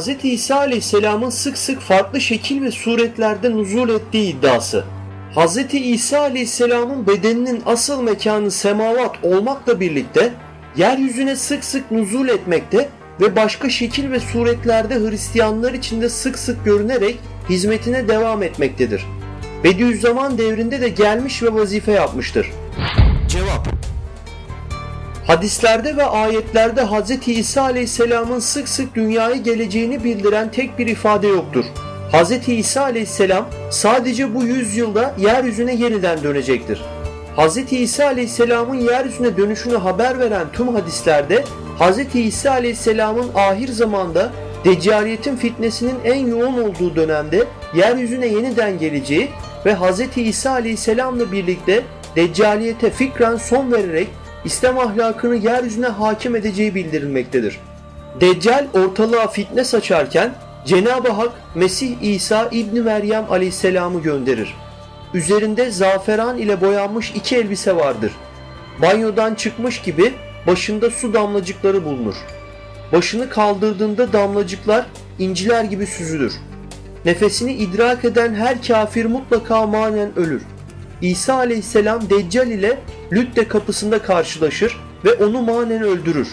Hz. İsa Aleyhisselam'ın sık sık farklı şekil ve suretlerde nuzul ettiği iddiası. Hz. İsa Aleyhisselam'ın bedeninin asıl mekanı semavat olmakla birlikte yeryüzüne sık sık nuzul etmekte ve başka şekil ve suretlerde Hristiyanlar içinde sık sık görünerek hizmetine devam etmektedir. Bediüzzaman devrinde de gelmiş ve vazife yapmıştır. Cevap Hadislerde ve ayetlerde Hz. İsa Aleyhisselam'ın sık sık dünyaya geleceğini bildiren tek bir ifade yoktur. Hz. İsa Aleyhisselam sadece bu yüzyılda yeryüzüne yeniden dönecektir. Hz. İsa Aleyhisselam'ın yeryüzüne dönüşünü haber veren tüm hadislerde Hz. İsa Aleyhisselam'ın ahir zamanda Deccaliyetin fitnesinin en yoğun olduğu dönemde yeryüzüne yeniden geleceği ve Hz. İsa Aleyhisselam'la birlikte Deccaliyete fikren son vererek İslam ahlakını yeryüzüne hakim edeceği bildirilmektedir. Deccal ortalığa fitne saçarken Cenab-ı Hak Mesih İsa İbni Meryem Aleyhisselam'ı gönderir. Üzerinde zaferan ile boyanmış iki elbise vardır. Banyodan çıkmış gibi başında su damlacıkları bulunur. Başını kaldırdığında damlacıklar inciler gibi süzülür. Nefesini idrak eden her kafir mutlaka manen ölür. İsa aleyhisselam Deccal ile Lütte kapısında karşılaşır ve onu manen öldürür.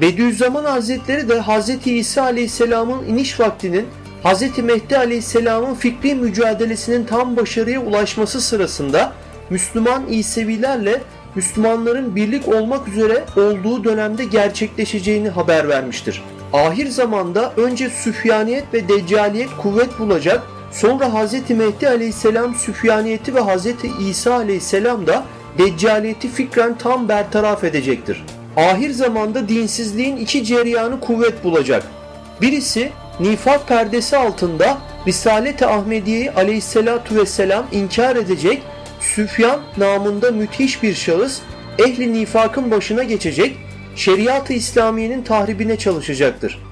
Bediüzzaman Hazretleri de Hz. İsa aleyhisselamın iniş vaktinin Hz. Mehdi aleyhisselamın fikri mücadelesinin tam başarıya ulaşması sırasında Müslüman İsevilerle Müslümanların birlik olmak üzere olduğu dönemde gerçekleşeceğini haber vermiştir. Ahir zamanda önce Süfyaniyet ve Deccaliyet kuvvet bulacak, sonra Hz. Mehdi aleyhisselam Süfyaniyeti ve Hz. İsa aleyhisselam da Deccaliyeti fikren tam bertaraf edecektir. Ahir zamanda dinsizliğin iki cereyanı kuvvet bulacak. Birisi nifak perdesi altında Risalet-i Ahmediye'yi aleyhissalatu vesselam inkar edecek Süfyan namında müthiş bir şahıs ehli nifakın başına geçecek, şeriat-ı İslamiye'nin tahribine çalışacaktır.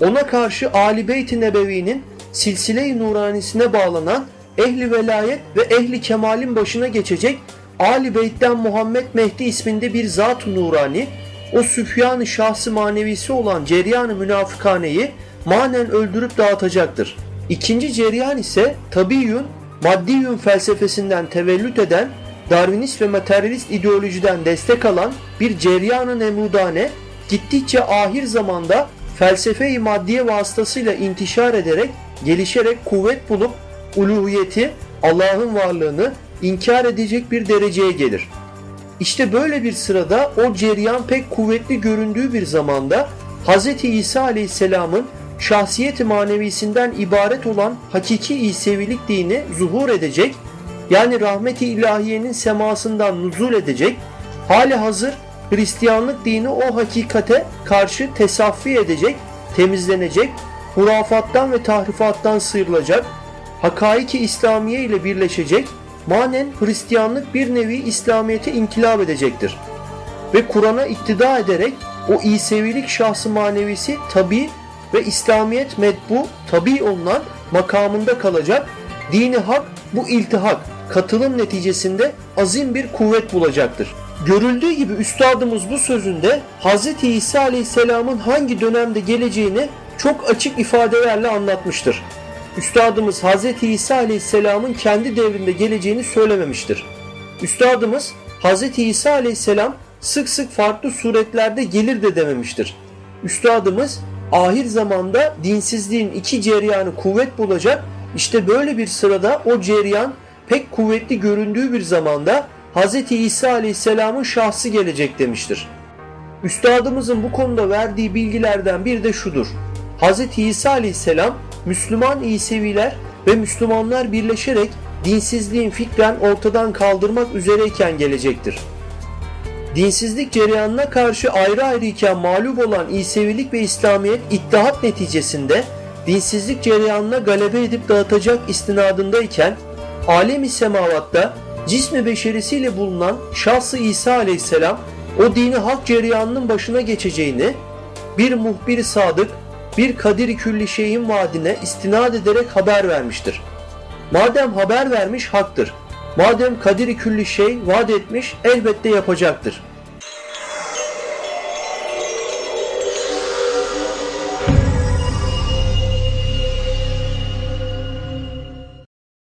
Ona karşı Ali Beyt-i Nebevi'nin silsile-i nuranisine bağlanan ehli velayet ve ehli kemalin başına geçecek Ali Beyt'ten Muhammed Mehdi isminde bir zat-ı nurani, o Süfyan-ı şahsı manevisi olan ceryan-ı münafıkaneyi manen öldürüp dağıtacaktır. İkinci ceryan ise tabiyyün maddiyün felsefesinden tevellüt eden, Darwinist ve materyalist ideolojiden destek alan bir ceryan-ı nemrudane gittikçe ahir zamanda felsefe-i maddiye vasıtasıyla intişar ederek, gelişerek kuvvet bulup uluhiyeti, Allah'ın varlığını inkar edecek bir dereceye gelir. İşte böyle bir sırada o ceryan pek kuvvetli göründüğü bir zamanda Hz. İsa Aleyhisselam'ın şahsiyet manevisinden ibaret olan hakiki İsevilik dini zuhur edecek, yani rahmeti ilahiyenin semasından nuzul edecek, hali hazır Hristiyanlık dini o hakikate karşı tesaffi edecek, temizlenecek, hurafattan ve tahrifattan sıyrılacak, hakaiki İslamiye ile birleşecek, manen Hristiyanlık bir nevi İslamiyet'e inkılap edecektir. Ve Kur'an'a iktida ederek o İsevilik şahsı manevisi tabi ve İslamiyet medbu tabi olunan makamında kalacak. Dini hak bu iltihak katılım neticesinde azim bir kuvvet bulacaktır. Görüldüğü gibi üstadımız bu sözünde Hz. İsa Aleyhisselam'ın hangi dönemde geleceğini çok açık ifadelerle anlatmıştır. Üstadımız Hz. İsa Aleyhisselam'ın kendi devrinde geleceğini söylememiştir. Üstadımız Hz. İsa Aleyhisselam sık sık farklı suretlerde gelir de dememiştir. Üstadımız ahir zamanda dinsizliğin iki ceryanı kuvvet bulacak. İşte böyle bir sırada o ceryan pek kuvvetli göründüğü bir zamanda Hz. İsa Aleyhisselam'ın şahsı gelecek demiştir. Üstadımızın bu konuda verdiği bilgilerden bir de şudur. Hz. İsa Aleyhisselam Müslüman İseviler ve Müslümanlar birleşerek dinsizliğin fikren ortadan kaldırmak üzereyken gelecektir. Dinsizlik cereyanına karşı ayrı ayrı iken mağlup olan İsevilik ve İslamiyet ittihat neticesinde dinsizlik cereyanına galebe edip dağıtacak istinadındayken alemi semavatta cismi beşerisiyle bulunan şahsı İsa aleyhisselam o dini hak cereyanının başına geçeceğini bir muhbir sadık bir kadir külli şeyin vaadine istinad ederek haber vermiştir. Madem haber vermiş haktır. Madem kadir külli şey vaat etmiş elbette yapacaktır.